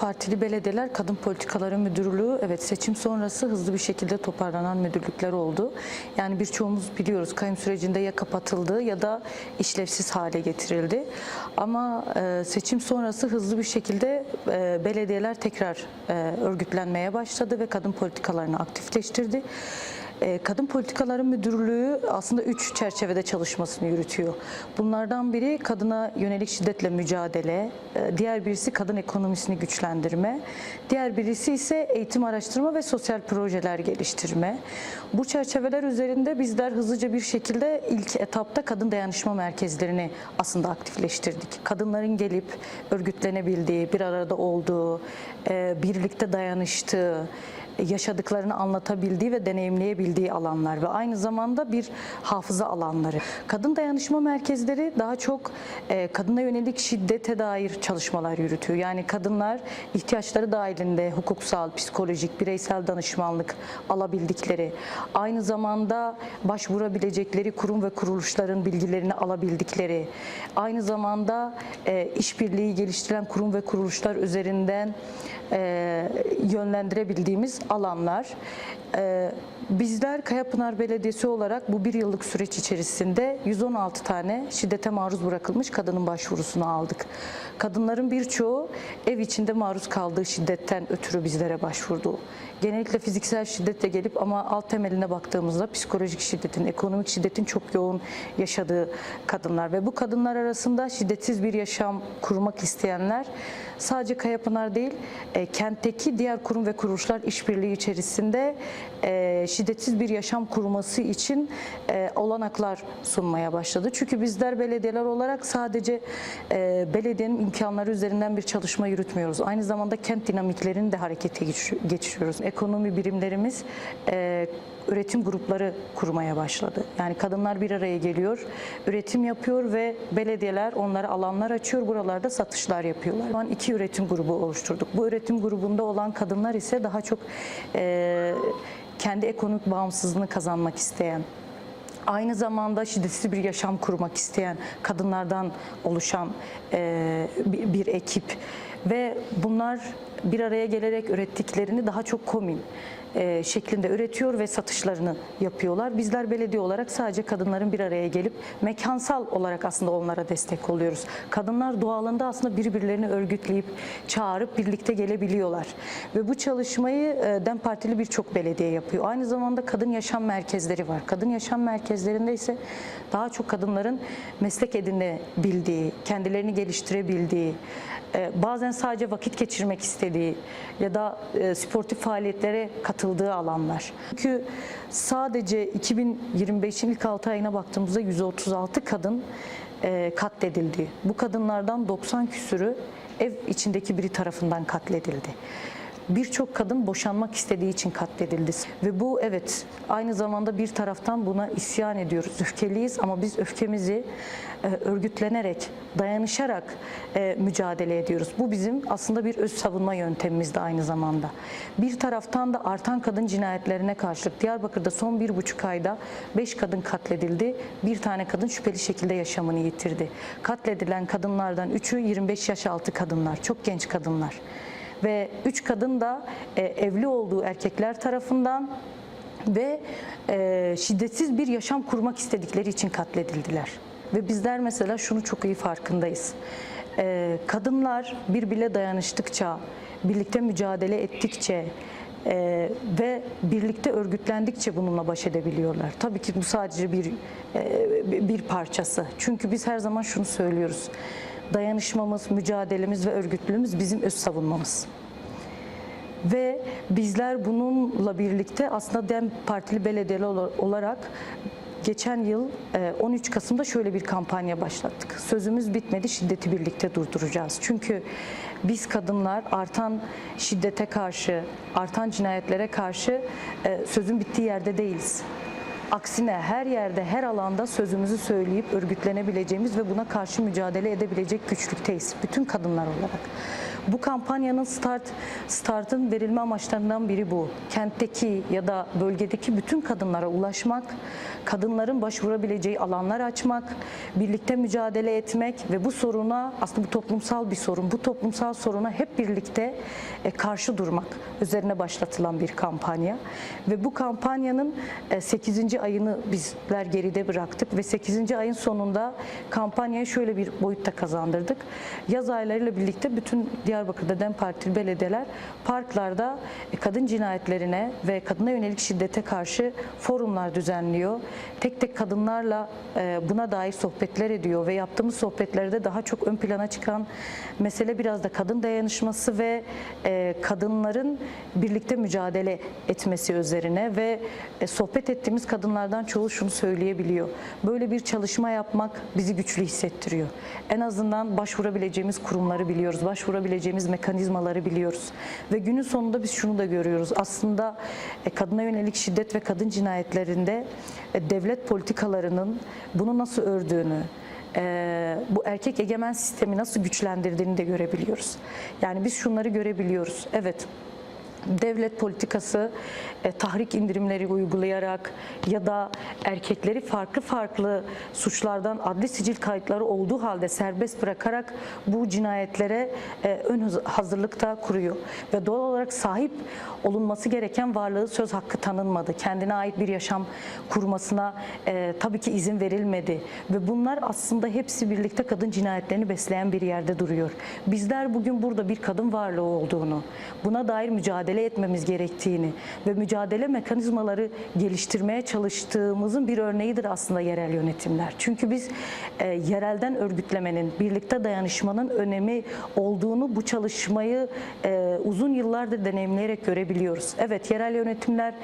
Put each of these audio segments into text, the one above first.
Partili belediyeler Kadın Politikaları Müdürlüğü evet seçim sonrası hızlı bir şekilde toparlanan müdürlükler oldu. Yani birçoğumuz biliyoruz kayım sürecinde ya kapatıldı ya da işlevsiz hale getirildi. Ama e, seçim sonrası hızlı bir şekilde e, belediyeler tekrar e, örgütlenmeye başladı ve kadın politikalarını aktifleştirdi. E, Kadın Politikaları Müdürlüğü aslında üç çerçevede çalışmasını yürütüyor. Bunlardan biri kadına yönelik şiddetle mücadele, e, diğer birisi kadın ekonomisini güçlendirme, diğer birisi ise eğitim araştırma ve sosyal projeler geliştirme. Bu çerçeveler üzerinde bizler hızlıca bir şekilde ilk etapta kadın dayanışma merkezlerini aslında aktifleştirdik. Kadınların gelip örgütlenebildiği, bir arada olduğu, e, birlikte dayanıştığı, yaşadıklarını anlatabildiği ve deneyimleyebildiği alanlar ve aynı zamanda bir hafıza alanları. Kadın dayanışma merkezleri daha çok e, kadına yönelik şiddete dair çalışmalar yürütüyor. Yani kadınlar ihtiyaçları dahilinde hukuksal, psikolojik, bireysel danışmanlık alabildikleri, aynı zamanda başvurabilecekleri kurum ve kuruluşların bilgilerini alabildikleri, aynı zamanda e, işbirliği geliştiren kurum ve kuruluşlar üzerinden yönlendirebildiğimiz alanlar. E, bizler Kayapınar Belediyesi olarak bu bir yıllık süreç içerisinde 116 tane şiddete maruz bırakılmış kadının başvurusunu aldık. Kadınların birçoğu ev içinde maruz kaldığı şiddetten ötürü bizlere başvurdu. Genellikle fiziksel şiddetle gelip ama alt temeline baktığımızda psikolojik şiddetin, ekonomik şiddetin çok yoğun yaşadığı kadınlar ve bu kadınlar arasında şiddetsiz bir yaşam kurmak isteyenler sadece Kayapınar değil, e, kentteki diğer kurum ve kuruluşlar işbirliği içerisinde e, şiddetsiz bir yaşam kurması için e, olanaklar sunmaya başladı. Çünkü bizler belediyeler olarak sadece e, belediyenin imkanları üzerinden bir çalışma yürütmüyoruz. Aynı zamanda kent dinamiklerini de harekete geç- geçiriyoruz. Ekonomi birimlerimiz e, üretim grupları kurmaya başladı. Yani kadınlar bir araya geliyor, üretim yapıyor ve belediyeler onlara alanlar açıyor. Buralarda satışlar yapıyorlar. Şu an iki üretim grubu oluşturduk. Bu üretim grubunda olan kadınlar ise daha çok e, kendi ekonomik bağımsızlığını kazanmak isteyen, aynı zamanda şiddetsiz bir yaşam kurmak isteyen kadınlardan oluşan e, bir, ekip. Ve bunlar bir araya gelerek ürettiklerini daha çok komün e, şeklinde üretiyor ve satışlarını yapıyorlar. Bizler belediye olarak sadece kadınların bir araya gelip mekansal olarak aslında onlara destek oluyoruz. Kadınlar doğalında aslında birbirlerini örgütleyip çağırıp birlikte gelebiliyorlar. Ve bu çalışmayı e, DEM Partili birçok belediye yapıyor. Aynı zamanda kadın yaşam merkezleri var. Kadın yaşam merkezlerinde ise daha çok kadınların meslek edinebildiği, kendilerini geliştirebildiği, bazen sadece vakit geçirmek istediği ya da e, sportif faaliyetlere katıldığı alanlar. Çünkü sadece 2025'in ilk 6 ayına baktığımızda 136 kadın e, katledildi. Bu kadınlardan 90 küsürü ev içindeki biri tarafından katledildi. Birçok kadın boşanmak istediği için katledildi. Ve bu evet aynı zamanda bir taraftan buna isyan ediyoruz. Öfkeliyiz ama biz öfkemizi e, örgütlenerek, dayanışarak e, mücadele ediyoruz. Bu bizim aslında bir öz savunma yöntemimiz de aynı zamanda. Bir taraftan da artan kadın cinayetlerine karşılık Diyarbakır'da son bir buçuk ayda beş kadın katledildi. Bir tane kadın şüpheli şekilde yaşamını yitirdi. Katledilen kadınlardan üçü 25 yaş altı kadınlar, çok genç kadınlar ve üç kadın da e, evli olduğu erkekler tarafından ve e, şiddetsiz bir yaşam kurmak istedikleri için katledildiler. Ve bizler mesela şunu çok iyi farkındayız. E, kadınlar birbirle dayanıştıkça, birlikte mücadele ettikçe e, ve birlikte örgütlendikçe bununla baş edebiliyorlar. Tabii ki bu sadece bir e, bir parçası. Çünkü biz her zaman şunu söylüyoruz. Dayanışmamız, mücadelemiz ve örgütlülüğümüz bizim öz savunmamız. Ve bizler bununla birlikte aslında DEM Partili belediyeler olarak geçen yıl e, 13 Kasım'da şöyle bir kampanya başlattık. Sözümüz bitmedi, şiddeti birlikte durduracağız. Çünkü biz kadınlar artan şiddete karşı, artan cinayetlere karşı e, sözün bittiği yerde değiliz. Aksine her yerde, her alanda sözümüzü söyleyip örgütlenebileceğimiz ve buna karşı mücadele edebilecek güçlükteyiz. Bütün kadınlar olarak. Bu kampanyanın start startın verilme amaçlarından biri bu. Kentteki ya da bölgedeki bütün kadınlara ulaşmak, kadınların başvurabileceği alanlar açmak, birlikte mücadele etmek ve bu soruna aslında bu toplumsal bir sorun. Bu toplumsal soruna hep birlikte e, karşı durmak üzerine başlatılan bir kampanya ve bu kampanyanın 8. ayını bizler geride bıraktık ve 8. ayın sonunda kampanyaya şöyle bir boyutta kazandırdık. Yaz aylarıyla birlikte bütün Diyarbakır'da DEM Partili belediyeler parklarda e, kadın cinayetlerine ve kadına yönelik şiddete karşı forumlar düzenliyor. Tek tek kadınlarla e, buna dair sohbetler ediyor ve yaptığımız sohbetlerde daha çok ön plana çıkan mesele biraz da kadın dayanışması ve e, kadınların birlikte mücadele etmesi üzerine ve sohbet ettiğimiz kadınlardan çoğu şunu söyleyebiliyor. Böyle bir çalışma yapmak bizi güçlü hissettiriyor. En azından başvurabileceğimiz kurumları biliyoruz, başvurabileceğimiz mekanizmaları biliyoruz. Ve günün sonunda biz şunu da görüyoruz. Aslında e, kadına yönelik şiddet ve kadın cinayetlerinde e, devlet politikalarının bunu nasıl ördüğünü, e, bu erkek egemen sistemi nasıl güçlendirdiğini de görebiliyoruz. Yani biz şunları görebiliyoruz. Evet, devlet politikası e, tahrik indirimleri uygulayarak ya da erkekleri farklı farklı suçlardan adli sicil kayıtları olduğu halde serbest bırakarak bu cinayetlere e, ön haz- hazırlıkta kuruyor ve doğal olarak sahip olunması gereken varlığı söz hakkı tanınmadı. Kendine ait bir yaşam kurmasına e, tabii ki izin verilmedi ve bunlar aslında hepsi birlikte kadın cinayetlerini besleyen bir yerde duruyor. Bizler bugün burada bir kadın varlığı olduğunu, buna dair mücadele etmemiz gerektiğini ve mücadele mekanizmaları geliştirmeye çalıştığımızın bir örneğidir aslında yerel yönetimler. Çünkü biz e, yerelden örgütlemenin, birlikte dayanışmanın önemi olduğunu bu çalışmayı e, uzun yıllardır deneyimleyerek görebiliyoruz. Evet yerel yönetimler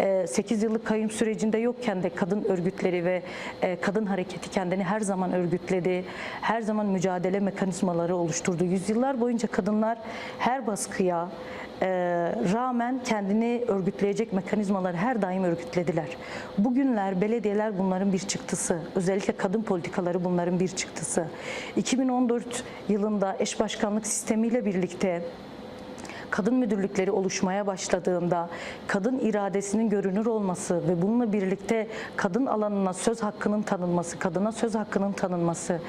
e, 8 yıllık kayyum sürecinde yokken de kadın örgütleri ve e, kadın hareketi kendini her zaman örgütledi. Her zaman mücadele mekanizmaları oluşturdu. Yüzyıllar boyunca kadınlar her baskıya, rağmen kendini örgütleyecek mekanizmaları her daim örgütlediler. Bugünler belediyeler bunların bir çıktısı. Özellikle kadın politikaları bunların bir çıktısı. 2014 yılında eş başkanlık sistemiyle birlikte kadın müdürlükleri oluşmaya başladığında kadın iradesinin görünür olması ve bununla birlikte kadın alanına söz hakkının tanınması, kadına söz hakkının tanınması,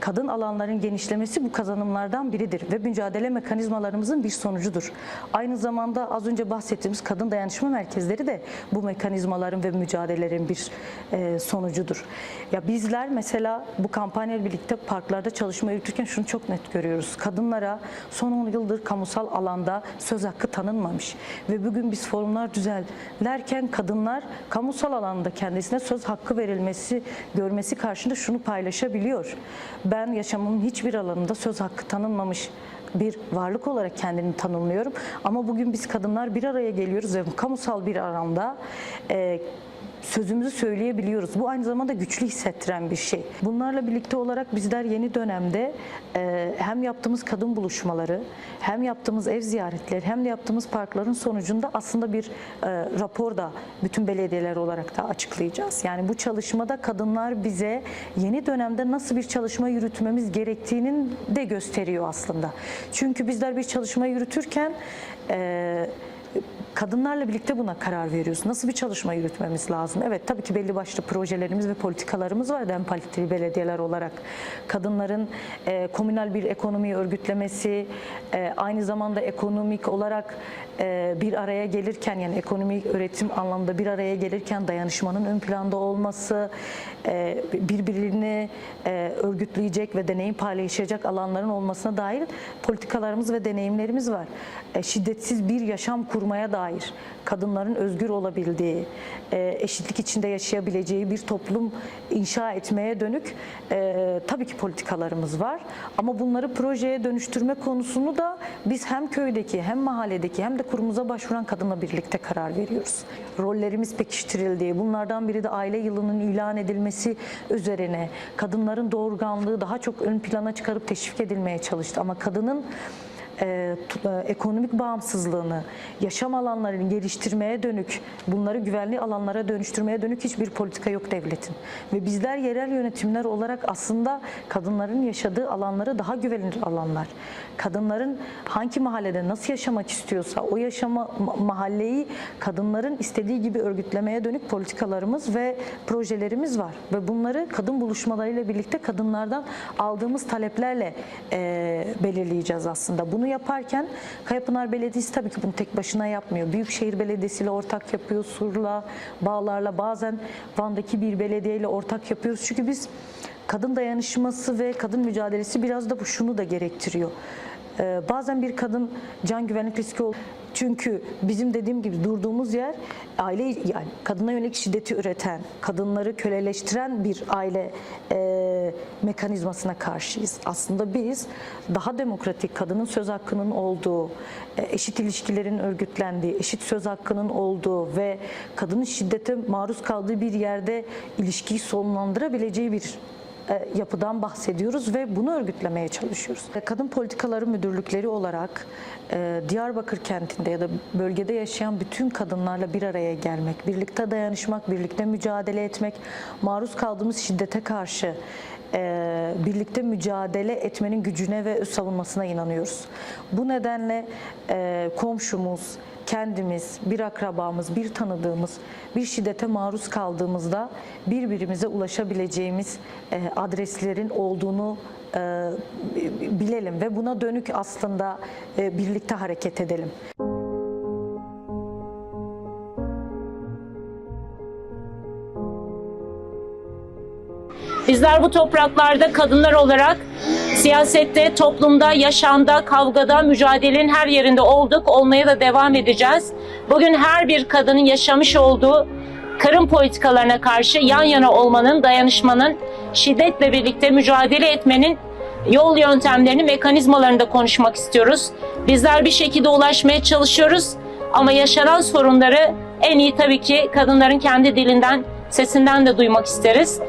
kadın alanların genişlemesi bu kazanımlardan biridir ve mücadele mekanizmalarımızın bir sonucudur. Aynı zamanda az önce bahsettiğimiz kadın dayanışma merkezleri de bu mekanizmaların ve mücadelelerin bir e, sonucudur. Ya bizler mesela bu kampanyayla birlikte parklarda çalışma yürütürken şunu çok net görüyoruz. Kadınlara son 10 yıldır kamusal alanda söz hakkı tanınmamış ve bugün biz forumlar düzenlerken kadınlar kamusal alanda kendisine söz hakkı verilmesi, görmesi karşında şunu paylaşabiliyor. Ben yaşamımın hiçbir alanında söz hakkı tanınmamış bir varlık olarak kendini tanımlıyorum. Ama bugün biz kadınlar bir araya geliyoruz ve kamusal bir alanda e, sözümüzü söyleyebiliyoruz. Bu aynı zamanda güçlü hissettiren bir şey. Bunlarla birlikte olarak bizler yeni dönemde e, hem yaptığımız kadın buluşmaları, hem yaptığımız ev ziyaretleri, hem de yaptığımız parkların sonucunda aslında bir e, rapor da bütün belediyeler olarak da açıklayacağız. Yani bu çalışmada kadınlar bize yeni dönemde nasıl bir çalışma yürütmemiz gerektiğinin de gösteriyor aslında. Çünkü bizler bir çalışma yürütürken e, kadınlarla birlikte buna karar veriyoruz. Nasıl bir çalışma yürütmemiz lazım? Evet tabii ki belli başlı projelerimiz ve politikalarımız var DEM Partili belediyeler olarak. Kadınların e, komünal bir ekonomiyi örgütlemesi, e, aynı zamanda ekonomik olarak e, bir araya gelirken yani ekonomik üretim anlamında bir araya gelirken dayanışmanın ön planda olması, e, birbirini e, örgütleyecek ve deneyim paylaşacak alanların olmasına dair politikalarımız ve deneyimlerimiz var. E, şiddetsiz bir yaşam kurmaya dair, kadınların özgür olabildiği, e, eşitlik içinde yaşayabileceği bir toplum inşa etmeye dönük e, tabii ki politikalarımız var. Ama bunları projeye dönüştürme konusunu da biz hem köydeki hem mahalledeki hem de kurumuza başvuran kadınla birlikte karar veriyoruz. Rollerimiz pekiştirildiği, bunlardan biri de aile yılının ilan edilmesi üzerine kadınların doğurganlığı daha çok ön plana çıkarıp teşvik edilmeye çalıştı. Ama kadının e, e, ekonomik bağımsızlığını, yaşam alanlarını geliştirmeye dönük, bunları güvenli alanlara dönüştürmeye dönük hiçbir politika yok devletin. Ve bizler yerel yönetimler olarak aslında kadınların yaşadığı alanları daha güvenilir alanlar. Kadınların hangi mahallede nasıl yaşamak istiyorsa o yaşama ma- mahalleyi kadınların istediği gibi örgütlemeye dönük politikalarımız ve projelerimiz var. Ve bunları kadın buluşmalarıyla birlikte kadınlardan aldığımız taleplerle e, belirleyeceğiz aslında. Bunu yaparken Kayapınar Belediyesi tabii ki bunu tek başına yapmıyor. Büyükşehir Belediyesi ile ortak yapıyor, Sur'la, Bağlar'la bazen Van'daki bir belediyeyle ortak yapıyoruz. Çünkü biz kadın dayanışması ve kadın mücadelesi biraz da bu şunu da gerektiriyor. Ee, bazen bir kadın can güvenlik riski ol. Çünkü bizim dediğim gibi durduğumuz yer aile yani kadına yönelik şiddeti üreten, kadınları köleleştiren bir aile e, mekanizmasına karşıyız. Aslında biz daha demokratik, kadının söz hakkının olduğu, e, eşit ilişkilerin örgütlendiği, eşit söz hakkının olduğu ve kadının şiddete maruz kaldığı bir yerde ilişkiyi sonlandırabileceği bir yapıdan bahsediyoruz ve bunu örgütlemeye çalışıyoruz. E, Kadın Politikaları Müdürlükleri olarak e, Diyarbakır kentinde ya da bölgede yaşayan bütün kadınlarla bir araya gelmek, birlikte dayanışmak, birlikte mücadele etmek, maruz kaldığımız şiddete karşı e, birlikte mücadele etmenin gücüne ve savunmasına inanıyoruz. Bu nedenle e, komşumuz, kendimiz, bir akrabamız, bir tanıdığımız bir şiddete maruz kaldığımızda birbirimize ulaşabileceğimiz e, adreslerin olduğunu e, bilelim ve buna dönük aslında e, birlikte hareket edelim. Bizler bu topraklarda kadınlar olarak siyasette, toplumda, yaşamda, kavgada, mücadelenin her yerinde olduk, olmaya da devam edeceğiz. Bugün her bir kadının yaşamış olduğu kırım politikalarına karşı yan yana olmanın, dayanışmanın, şiddetle birlikte mücadele etmenin yol yöntemlerini, mekanizmalarını da konuşmak istiyoruz. Bizler bir şekilde ulaşmaya çalışıyoruz ama yaşanan sorunları en iyi tabii ki kadınların kendi dilinden, sesinden de duymak isteriz.